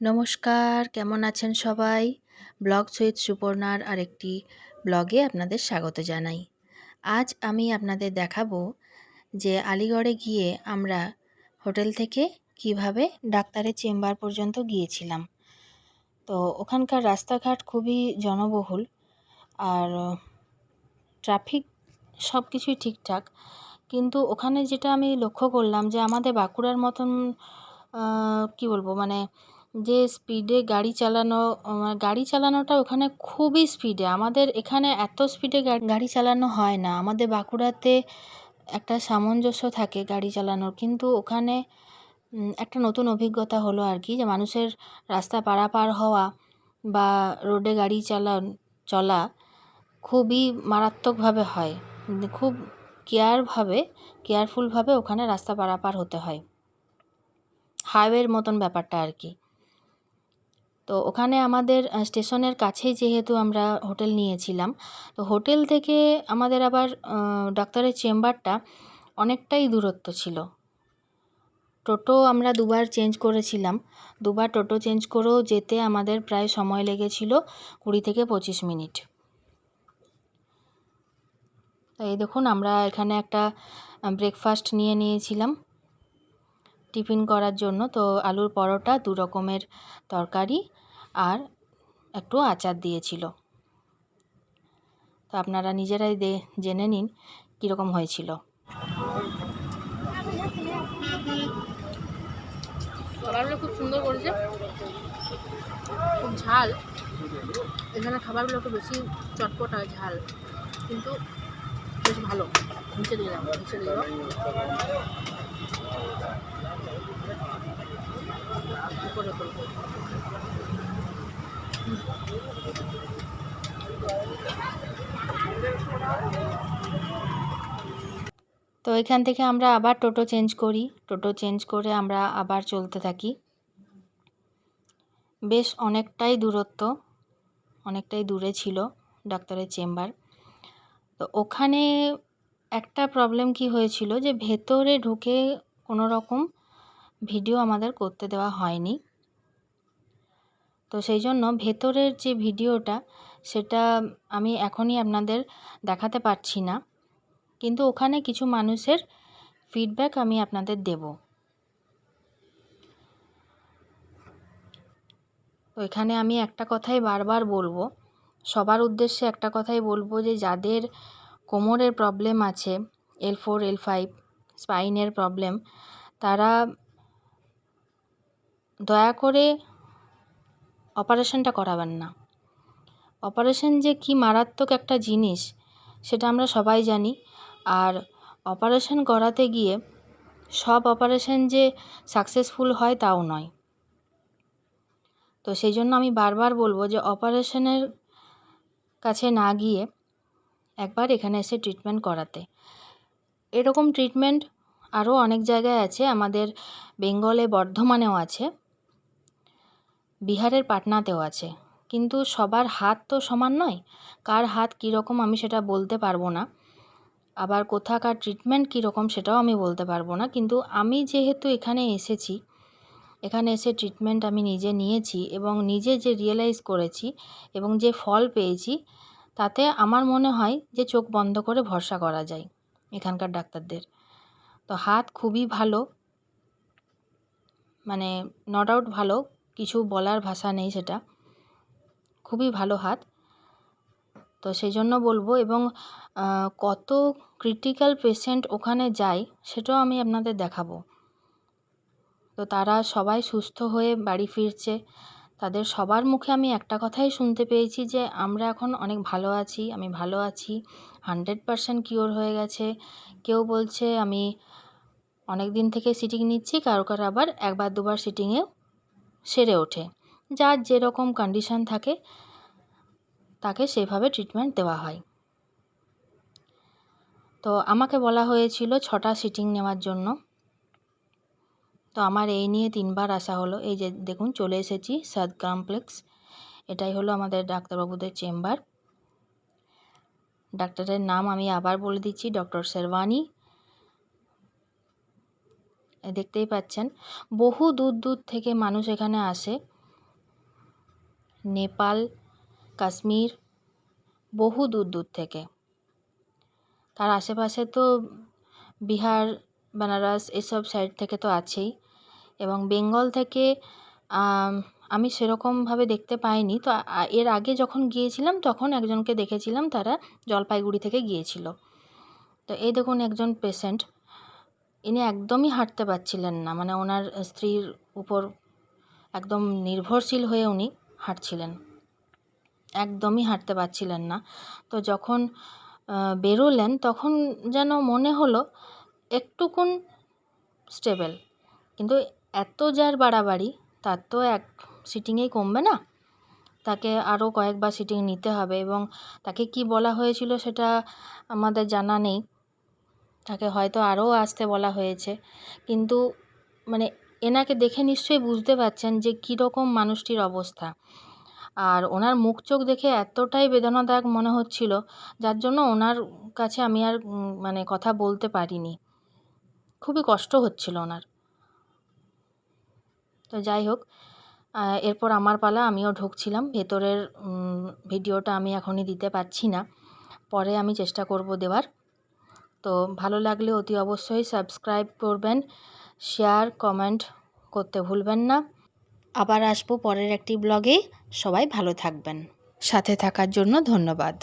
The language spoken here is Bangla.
নমস্কার, কেমন আছেন সবাই? ব্লগ সুইথ সুপর্ণার আরেকটি ব্লগে আপনাদের স্বাগত জানাই। আজ আমি আপনাদের দেখাবো যে আলিগড়ে গিয়ে আমরা হোটেল থেকে কীভাবে ডাক্তারের চেম্বার পর্যন্ত গিয়েছিলাম। তো ওখানকার রাস্তাঘাট খুবই জনবহুল আর ট্রাফিক সব কিছুই ঠিকঠাক। কিন্তু ওখানে যেটা আমি লক্ষ্য করলাম যে আমাদের বাঁকুড়ার মতন কি বলব মানে যে স্পিডে গাড়ি চালানো গাড়ি চালানোটা ওখানে খুবই স্পিডে আমাদের এখানে এত স্পিডে গাড়ি চালানো হয় না। আমাদের বাঁকুড়াতে একটা সামঞ্জস্য থাকে গাড়ি চালানোর। কিন্তু ওখানে একটা নতুন অভিজ্ঞতা হলো আর কি যে মানুষের রাস্তা পারাপার হওয়া বা রোডে গাড়ি চালান, চলা খুবই মারাত্মকভাবে হয়। খুব কেয়ারভাবে, কেয়ারফুলভাবে ওখানে রাস্তা পারাপার হতে হয়। হাইওয়ের মতন ব্যাপারটা আর কি। তো ওখানে আমাদের স্টেশনের কাছেই যেহেতু আমরা হোটেল নিয়েছিলাম, তো হোটেল থেকে আমাদের আবার ডাক্তারের চেম্বারটা অনেকটাই দূরত্ব ছিল। টোটো আমরা দুবার চেঞ্জ করেছিলাম, দুবার টোটো চেঞ্জ করেও যেতে আমাদের প্রায় সময় লেগেছিল কুড়ি থেকে পঁচিশ মিনিট। এই দেখুন, আমরা এখানে একটা ব্রেকফাস্ট নিয়ে নিয়েছিলাম। টিফিন করার জন্য তো আলুর পরোটা, দু রকমের তরকারি আর একটু আচার দিয়েছিল। তো আপনারা নিজেরাই দে, জেনে নিন কীরকম হয়েছিল। খুব সুন্দর করেছে। খুব ঝাল। এখানে খাবারগুলো একটু বেশি চটপট চটপটা ঝাল। কিন্তু বেশ ভালো। নিচে দিয়ে যাব নিচে দিয়ে করে করব তো এখান থেকে আমরা আবার টোটো চেঞ্জ করি। টোটো চেঞ্জ করে আমরা আবার চলতে থাকি। বেশ অনেকটাই দূরত্ব, অনেকটাই দূরে ছিল ডাক্তারের চেম্বার। তো ওখানে একটা প্রবলেম কি হয়েছিল যে ভেতরে ঢুকে কোনো রকম ভিডিও আমাদের করতে দেওয়া হয়নি। তো সেই জন্য ভেতরের যে ভিডিওটা সেটা আমি এখনই আপনাদের দেখাতে পারছি না। কিন্তু ওখানে কিছু মানুষের ফিডব্যাক আমি আপনাদের দেব। তো এখানে আমি একটা কথাই বারবার বলব সবার উদ্দেশ্যে একটা কথাই বলব যে, যাদের কোমরের প্রবলেম আছে এল ফোর এল ফাইভ স্পাইনের প্রবলেম তারা দয়া করে অপারেশনটা করাবেন না। অপারেশন যে কি মারাত্মক একটা জিনিস, সেটা আমরা সবাই জানি। আর অপারেশন করাতে গিয়ে সব অপারেশন যে সাকসেসফুল হয়, তাও নয়। তো সেই জন্য আমি বারবার বলব যে অপারেশনের কাছে না গিয়ে একবার এখানে এসে ট্রিটমেন্ট করাতে। এরকম ট্রিটমেন্ট আরও অনেক জায়গায় আছে, আমাদের বেঙ্গলে বর্ধমানেও আছে, বিহারের পাটনাতেও আছে। কিন্তু সবার হাত তো সমান নয়, কার হাত কীরকম আমি সেটা বলতে পারব না। আবার কোথাকার ট্রিটমেন্ট কীরকম সেটাও আমি বলতে পারব না। কিন্তু আমি যেহেতু এখানে এসেছি এখানে এসে ট্রিটমেন্ট আমি নিজে নিয়েছি এবং নিজে যে রিয়েলাইজ করেছি এবং যে ফল পেয়েছি, তাতে আমার মনে হয় যে চোখ বন্ধ করে ভরসা করা যায় এখানকার ডাক্তারদের। তো হাত খুবই ভালো মানে নট আউট ভালো, কিছু বলার ভাষা নেই সেটা। খুবই ভালো হাত। তো সেই জন্য বলব এবং কত ক্রিটিক্যাল পেশেন্ট ওখানে যায় সেটাও আমি আপনাদের দেখাবো। তো তারা সবাই সুস্থ হয়ে বাড়ি ফিরছে। তাদের সবার মুখে আমি একটা কথাই শুনতে পেয়েছি যে, আমরা এখন অনেক ভালো আছি, আমি ভালো আছি, হান্ড্রেড পারসেন্ট কিওর হয়ে গেছে। কেউ বলছে, আমি অনেক দিন থেকে সিটিং নিচ্ছি, কারও কারও আবার একবার দুবার সিটিংয়েও সেরে ওঠে। যার যেরকম কন্ডিশান থাকে, তাকে সেভাবে ট্রিটমেন্ট দেওয়া হয়। তো আমাকে বলা হয়েছিল ছটা সিটিং নেওয়ার জন্য। তো আমার এই নিয়ে তিনবার আসা হলো। এই যে দেখুন, চলে এসেছি সাদ কমপ্লেক্স এটাই হলো আমাদের ডাক্তারবাবুদের চেম্বার। ডাক্তারের নাম আমি আবার বলে দিচ্ছি, ডক্টর শেরওয়ানি। দেখতেই পাচ্ছেন, বহু দূর দূর থেকে মানুষ এখানে আসে। নেপাল, কাশ্মীর, বহু দূর দূর থেকে। তার আশেপাশে তো বিহার, বেনারস, এসব সাইড থেকে তো আছেই। এবং বেঙ্গল থেকে, আমি সেরকমভাবে দেখতে পাইনি। তো এর আগে যখন গিয়েছিলাম, তখন একজনকে দেখেছিলাম, তারা জলপাইগুড়ি থেকে গিয়েছিল। তো, এই দেখুন একজন পেশেন্ট ইনি একদমই হাঁটতে পারছিলেন না। মানে ওনার স্ত্রীর উপর একদম নির্ভরশীল হয়ে উনি হাঁটছিলেন। একদমই হাঁটতে পারছিলেন না। তো, যখন বেরোলেন, তখন যেন মনে হলো, একটুকুন স্টেবল কিন্তু এত যার বাড়াবাড়ি, তার তো এক সিটিংয়েই কমবে না। তাকে আরও কয়েকবার সিটিং নিতে হবে এবং তাকে কি বলা হয়েছিল সেটা আমাদের জানা নেই। তাকে হয়তো আরও আসতে বলা হয়েছে। কিন্তু মানে এনাকে দেখে নিশ্চয়ই বুঝতে পারছেন যে কীরকম মানুষটির অবস্থা। আর ওনার মুখ চোখ দেখে এতটাই বেদনাদায়ক মনে হচ্ছিল, যার জন্য ওনার কাছে আমি আর মানে কথা বলতে পারিনি। খুবই কষ্ট হচ্ছিল ওনার। তো যাই হোক এরপর আমার পালা আমিও ঢুকছিলাম। ভেতরের ভিডিওটা আমি এখনই দিতে পারছি না। পরে আমি চেষ্টা করব দেওয়ার। তো ভালো লাগলে অতি অবশ্যই সাবস্ক্রাইব করবেন, শেয়ার, কমেন্ট করতে ভুলবেন না। আবার আসব পরের একটি ব্লগে। সবাই ভালো থাকবেন। সাথে থাকার জন্য ধন্যবাদ।